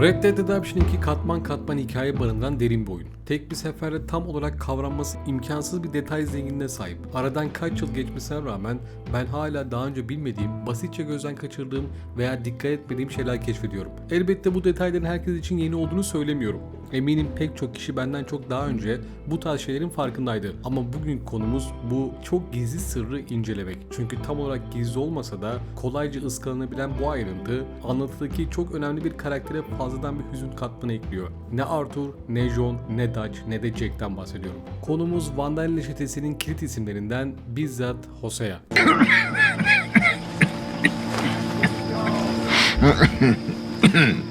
Red Dead Redemption 2 katman katman hikaye barındıran derin bir oyun. Tek bir seferde tam olarak kavranması imkansız bir detay zenginliğine sahip. Aradan kaç yıl geçmesine rağmen ben hala daha önce bilmediğim, basitçe gözden kaçırdığım veya dikkat etmediğim şeyler keşfediyorum. Elbette bu detayların herkes için yeni olduğunu söylemiyorum. Eminim pek çok kişi benden çok daha önce bu tarz şeylerin farkındaydı. Ama bugün konumuz bu çok gizli sırrı incelemek. Çünkü tam olarak gizli olmasa da kolayca ıskalanabilen bu ayrıntı anlatıdaki çok önemli bir karaktere fazladan bir hüzün katmanı ekliyor. Ne Arthur, ne John, ne Dutch, ne de Jack'ten bahsediyorum. Konumuz Vandalina çetesinin kilit isimlerinden bizzat Hosea.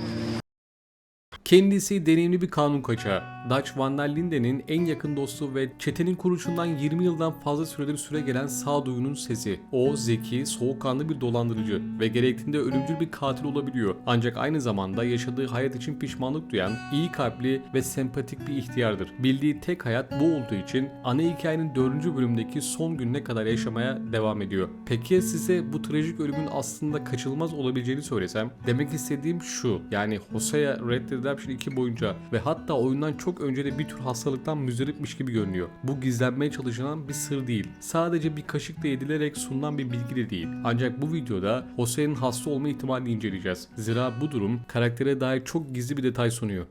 Kendisi deneyimli bir kanun kaçağı. Dutch Van der Linden'in en yakın dostu ve çetenin kuruluşundan 20 yıldan fazla süredir süre gelen sağduyunun sesi. O zeki, soğukkanlı bir dolandırıcı ve gerektiğinde ölümcül bir katil olabiliyor. Ancak aynı zamanda yaşadığı hayat için pişmanlık duyan, iyi kalpli ve sempatik bir ihtiyardır. Bildiği tek hayat bu olduğu için ana hikayenin 4. bölümdeki son gününe kadar yaşamaya devam ediyor. Peki size bu trajik ölümün aslında kaçılmaz olabileceğini söylesem? Demek istediğim şu. Yani Hosea Red Dead Redemption 2 boyunca ve hatta oyundan çok önce de bir tür hastalıktan müzdaripmiş gibi görünüyor. Bu gizlenmeye çalışılan bir sır değil. Sadece bir kaşıkla yedilerek sunulan bir bilgi de değil. Ancak bu videoda Hosea'nın hasta olma ihtimalini inceleyeceğiz. Zira bu durum karaktere dair çok gizli bir detay sunuyor.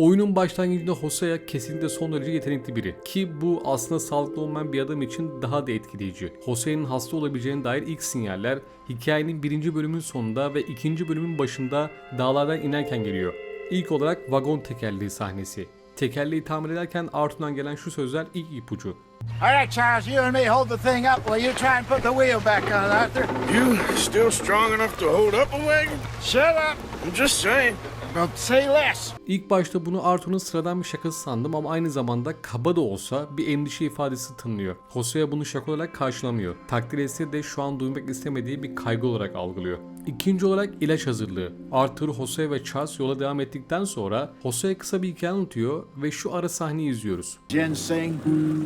Oyunun başlangıcında Hosea kesinlikle son derece yetenekli biri. Ki bu aslında sağlıklı olmayan bir adam için daha da etkileyici. Hosea'nın hasta olabileceğine dair ilk sinyaller hikayenin birinci bölümün sonunda ve ikinci bölümün başında dağlardan inerken geliyor. İlk olarak vagon tekerleği sahnesi. Tekerleği tamir ederken Arthur'dan gelen şu sözler ilk ipucu. All right, Charles, you and me hold the thing up while you try and put the wheel back on, Arthur. You still strong enough to hold up a wagon? Shut up. I'm just saying. Well, say less. İlk başta bunu Arthur'un sıradan bir şakası sandım ama aynı zamanda kaba da olsa bir endişe ifadesi tınlıyor. Hosea bunu şaka olarak karşılamıyor. Takdir etse de şu an duymak istemediği bir kaygı olarak algılıyor. İkinci olarak ilaç hazırlığı. Arthur, Hosea ve Charles yola devam ettikten sonra Hosea kısa bir hikaye anlatıyor ve şu ara sahneyi izliyoruz. Ginseng,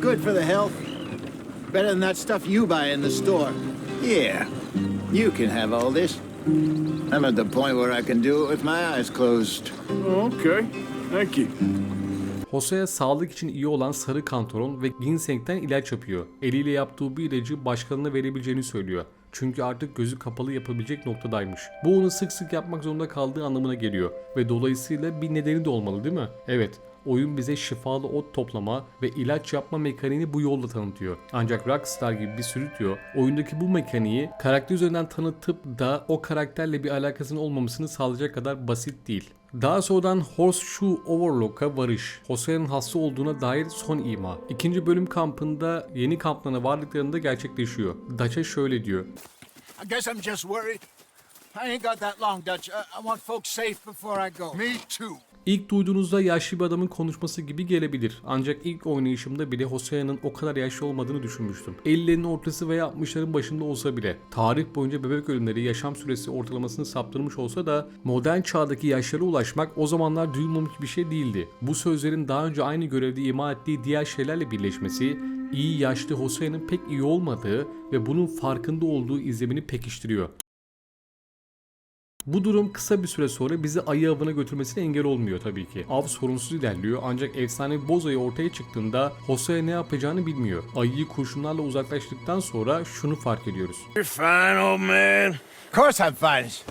good for the health. Better than that stuff you buy in the store. Yeah, you can have all this. I'm at the point where I can do it with my eyes closed. Okay. Thank you. Hosea sağlık için iyi olan sarı kantaron ve ginsengten ilaç yapıyor. Eliyle yaptığı bir ilacı başkalarına verebileceğini söylüyor. Çünkü artık gözü kapalı yapabilecek noktadaymış. Bu onu sık sık yapmak zorunda kaldığı anlamına geliyor. Ve dolayısıyla bir nedeni de olmalı değil mi? Evet, oyun bize şifalı ot toplama ve ilaç yapma mekaniğini bu yolla tanıtıyor. Ancak Rockstar gibi bir stüdyo oyundaki bu mekaniği karakter üzerinden tanıtıp da o karakterle bir alakasının olmamasını sağlayacak kadar basit değil. Daha sonradan Horseshoe Overlock'a varış, Hosea'nın hasta olduğuna dair son ima. İkinci bölüm kampında yeni kamplarına vardıklarında gerçekleşiyor. Dutch'a şöyle diyor. I guess I'm just worried. I ain't got that long, Dutch. I, I want folks safe before I go. Me too. İlk duyduğunuzda yaşlı bir adamın konuşması gibi gelebilir. Ancak ilk oynayışımda bile Hosea'nın o kadar yaşlı olmadığını düşünmüştüm. 50'lerin ortası veya 60'ların başında olsa bile. Tarih boyunca bebek ölümleri yaşam süresi ortalamasını saptırmış olsa da modern çağdaki yaşlara ulaşmak o zamanlar duyulmamış bir şey değildi. Bu sözlerin daha önce aynı görevde ima ettiği diğer şeylerle birleşmesi iyi yaşlı Hosea'nın pek iyi olmadığı ve bunun farkında olduğu izlemini pekiştiriyor. Bu durum kısa bir süre sonra bizi ayı avına götürmesine engel olmuyor tabii ki. Av sorunsuz ilerliyor ancak efsane boz ayı ortaya çıktığında Hosea ne yapacağını bilmiyor. Ayıyı kurşunlarla uzaklaştıktan sonra şunu fark ediyoruz. You're fine, old man. Of course I'm fine. It's,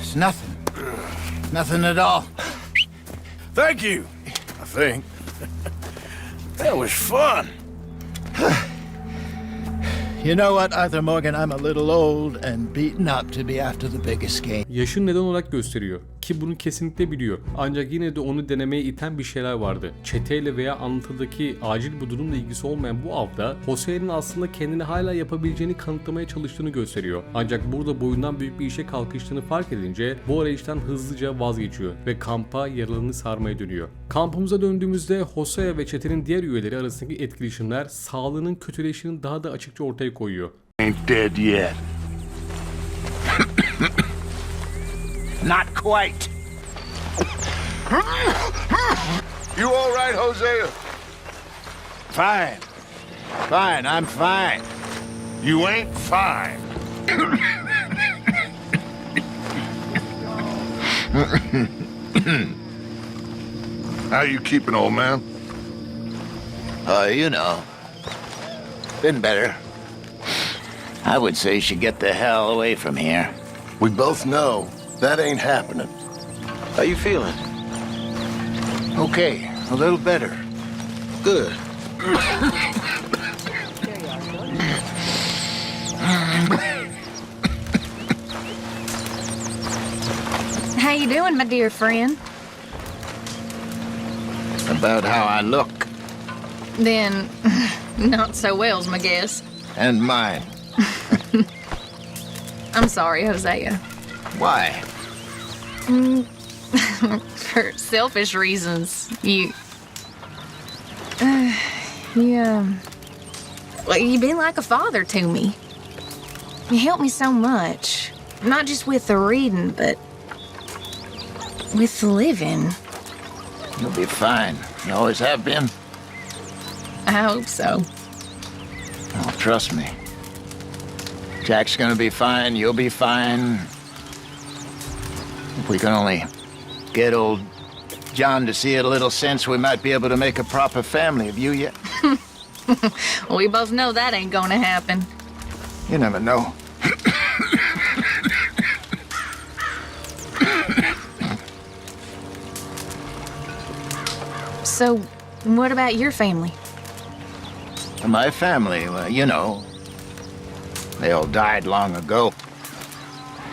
it's nothing. Nothing at all. Thank you. I think. that was fun. You know what, Arthur Morgan? I'm a little old and beaten up to be after the biggest game. Yaşın neden olarak gösteriyor ki bunu kesinlikle biliyor. Ancak yine de onu denemeye iten bir şeyler vardı. Çeteyle veya anlatıdaki acil bu durumla ilgisi olmayan bu avda Hosea'nın aslında kendini hala yapabileceğini kanıtlamaya çalıştığını gösteriyor. Ancak burada boyundan büyük bir işe kalkıştığını fark edince bu arayıştan hızlıca vazgeçiyor ve kampa yaralarını sarmaya dönüyor. Kampımıza döndüğümüzde Hosea ve çetenin diğer üyeleri arasındaki etkileşimler sağlığının kötüleşini daha da açıkça ortaya koyuyor. Ain't dead yet. Not quite. You all right, Hosea? Fine. Fine, I'm fine. You ain't fine. How you keeping, old man? Uh, you know. Been better. I would say you should get the hell away from here. We both know that ain't happening. How you feeling? Okay, a little better. Good. How you doing, my dear friend? About how I look Then, not so well's my guess. and mine. I'm sorry, Hosea. Why? For selfish reasons, you. Uh, you, um. Well, you've been like a father to me. You helped me so much. Not just with the reading, but. with the living. You'll be fine. You always have been. I hope so. Oh, trust me. Jack's gonna be fine. You'll be fine. If we can only get old John to see it a little sense, we might be able to make a proper family of you yet. We both know that ain't gonna happen. You never know. So, what about your family? My family, well, you know, they all died long ago.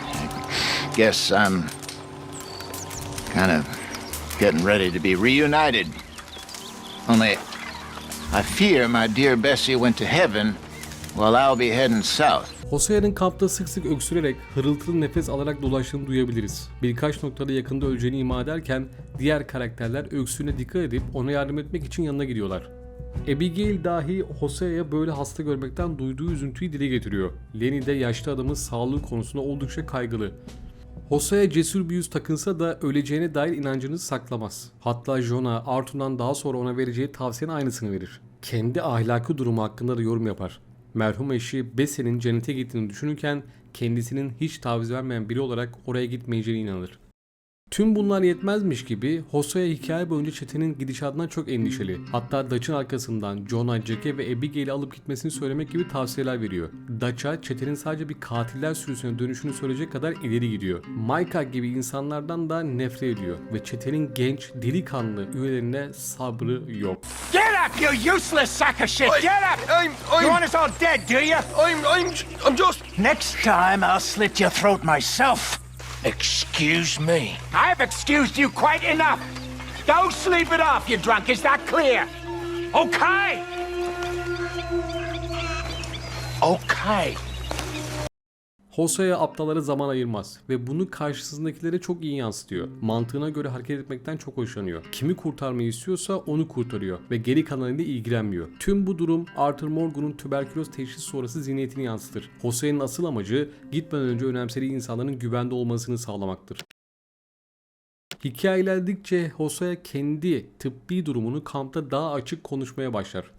I guess I'm kind of getting ready to be reunited. Only, I fear my dear Bessie went to heaven while I'll be heading south. Hosea'nın kampta sık sık öksürerek hırıltılı nefes alarak dolaştığını duyabiliriz. Birkaç noktada yakında öleceğini ima ederken diğer karakterler öksürüğüne dikkat edip ona yardım etmek için yanına gidiyorlar. Abigail dahi Hosea'ya böyle hasta görmekten duyduğu üzüntüyü dile getiriyor. Lenny de yaşlı adamın sağlığı konusunda oldukça kaygılı. Hosea cesur bir yüz takınsa da öleceğine dair inancını saklamaz. Hatta Jonah, Arthur'dan daha sonra ona vereceği tavsiyenin aynısını verir. Kendi ahlaki durumu hakkında da yorum yapar. Merhum eşi Besse'nin cennete gittiğini düşünürken kendisinin hiç taviz vermeyen biri olarak oraya gitmeyeceğine inanır. Tüm bunlar yetmezmiş gibi Hosea hikaye boyunca çetenin gidişatından çok endişeli. Hatta Dutch'ın arkasından Jonah, Jack'e ve Abigail'i alıp gitmesini söylemek gibi tavsiyeler veriyor. Dutch'a çetenin sadece bir katiller sürüsüne dönüşünü söyleyecek kadar ileri gidiyor. Micah gibi insanlardan da nefret ediyor ve çetenin genç, delikanlı üyelerine sabrı yok. Get up, you useless sack of shit! Get up! I'm, I'm, You want us all dead, do you? I'm, I'm, I'm just. Next time, I'll slit your throat myself. Excuse me. I've excused you quite enough. Go sleep it off, you drunk. Is that clear? Okay. Okay. Hosea aptallara zaman ayırmaz ve bunu karşısındakilere çok iyi yansıtıyor. Mantığına göre hareket etmekten çok hoşlanıyor. Kimi kurtarmayı istiyorsa onu kurtarıyor ve geri kalanıyla ilgilenmiyor. Tüm bu durum Arthur Morgan'un tüberküloz teşhis sonrası zihniyetini yansıtır. Hosea'nın asıl amacı gitmeden önce önemsediği insanların güvende olmasını sağlamaktır. Hikaye ilerledikçe Hosea kendi tıbbi durumunu kampta daha açık konuşmaya başlar.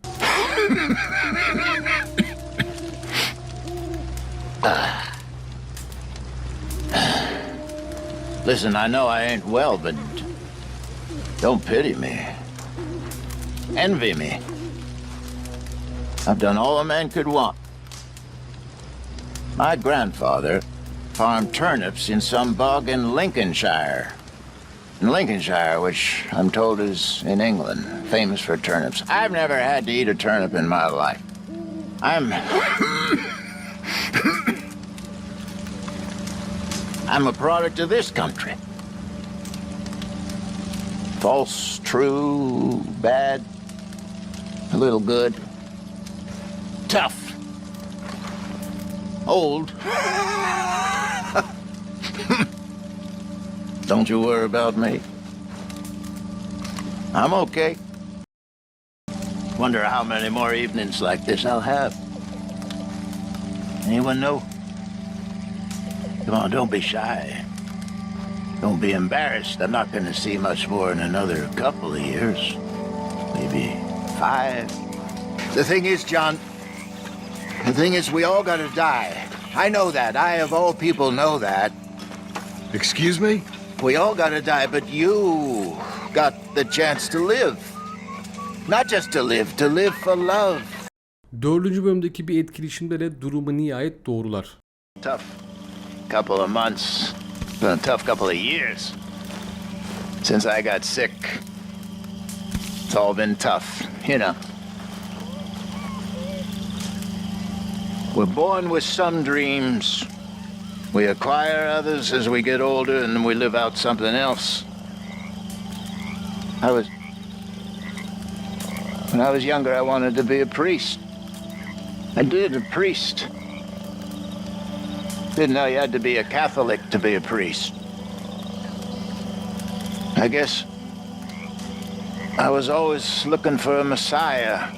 Listen, I know I ain't well, but don't pity me. Envy me. I've done all a man could want. My grandfather farmed turnips in some bog in Lincolnshire. In Lincolnshire, which I'm told is in England, famous for turnips. I've never had to eat a turnip in my life. I'm. I'm a product of this country. False, true, bad, a little good, tough, old. Don't you worry about me. I'm okay. Wonder how many more evenings like this I'll have. Anyone know? Come on, don't be shy. Don't be embarrassed. I'm not going to see much more in another couple of years. Maybe five. The thing is, John, the thing is, we all got to die. I know that. I, of all people, know that. Excuse me? We all gotta die, but you got the chance to live. Not just to live, to live for love. Dördüncü bölümdeki bir etkileşimde de durumu nihayet doğrular. Tough couple of months, been a tough couple of years since I got sick. It's all been tough, you know. We're born with some dreams. We acquire others as we get older, and then we live out something else. I was. When I was younger, I wanted to be a priest. I did, a priest. Didn't know you had to be a Catholic to be a priest. I guess I was always looking for a Messiah.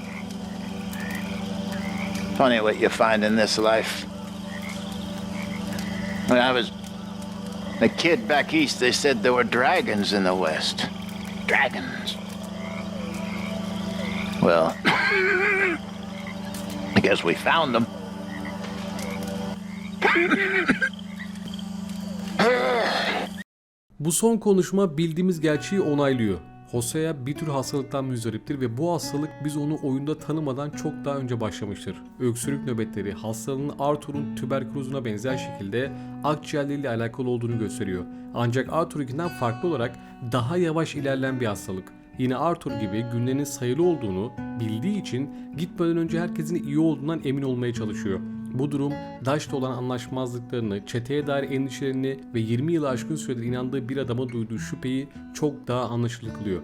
Funny what you find in this life. When I was a kid back east, they said there were dragons in the west. Dragons. Well, I guess we found them. Bu son konuşma bildiğimiz gerçeği onaylıyor. Hosea bir tür hastalıktan müzdariptir ve bu hastalık biz onu oyunda tanımadan çok daha önce başlamıştır. Öksürük nöbetleri hastalığın Arthur'un tüberkülozuna benzer şekilde akciğerleriyle alakalı olduğunu gösteriyor. Ancak Arthur'unkinden farklı olarak daha yavaş ilerleyen bir hastalık. Yine Arthur gibi günlerinin sayılı olduğunu bildiği için gitmeden önce herkesin iyi olduğundan emin olmaya çalışıyor. Bu durum Dash'la olan anlaşmazlıklarını, çeteye dair endişelerini ve 20 yılı aşkın süredir inandığı bir adama duyduğu şüpheyi çok daha anlaşılır kılıyor.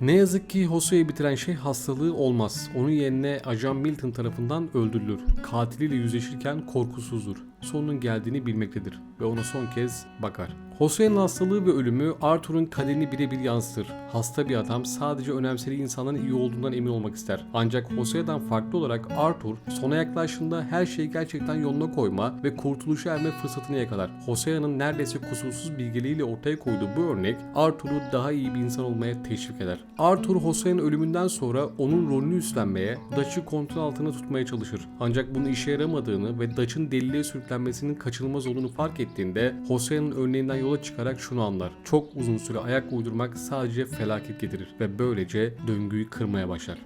Ne yazık ki Hoso'yu bitiren şey hastalığı olmaz. Onun yerine Ajan Milton tarafından öldürülür. Katiliyle yüzleşirken korkusuzdur. Sonunun geldiğini bilmektedir ve ona son kez bakar. Jose'nin hastalığı ve ölümü Arthur'un kaderini birebir yansıtır. Hasta bir adam sadece önemsediği insanların iyi olduğundan emin olmak ister. Ancak Jose'den farklı olarak Arthur sona yaklaştığında her şeyi gerçekten yoluna koyma ve kurtuluşa erme fırsatını yakalar. Hosea'nın neredeyse kusursuz bilgeliğiyle ortaya koyduğu bu örnek Arthur'u daha iyi bir insan olmaya teşvik eder. Arthur Hosea'nın ölümünden sonra onun rolünü üstlenmeye, Dutch'ı kontrol altında tutmaya çalışır. Ancak bunun işe yaramadığını ve Dutch'ın deliliğe sürüklenmesinin kaçınılmaz olduğunu fark ettiğinde Hosea'nın örneğinden yola çıkarak şunu anlar. Çok uzun süre ayak uydurmak sadece felaket getirir ve böylece döngüyü kırmaya başlar.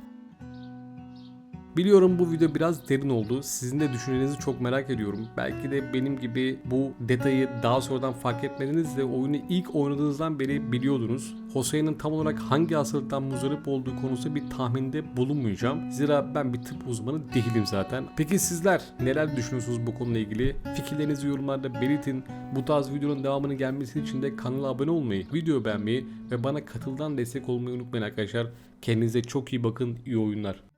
Biliyorum bu video biraz derin oldu. Sizin de düşüncelerinizi çok merak ediyorum. Belki de benim gibi bu detayı daha sonradan fark etmediniz de oyunu ilk oynadığınızdan beri biliyordunuz. Jose'nin tam olarak hangi hastalıktan muzdarip olduğu konusunda bir tahminde bulunmayacağım. Zira ben bir tıp uzmanı değilim zaten. Peki sizler neler düşünüyorsunuz bu konuyla ilgili? Fikirlerinizi yorumlarda belirtin. Bu tarz videonun devamının gelmesi için de kanala abone olmayı, video beğenmeyi ve bana katıldan destek olmayı unutmayın arkadaşlar. Kendinize çok iyi bakın, iyi oyunlar.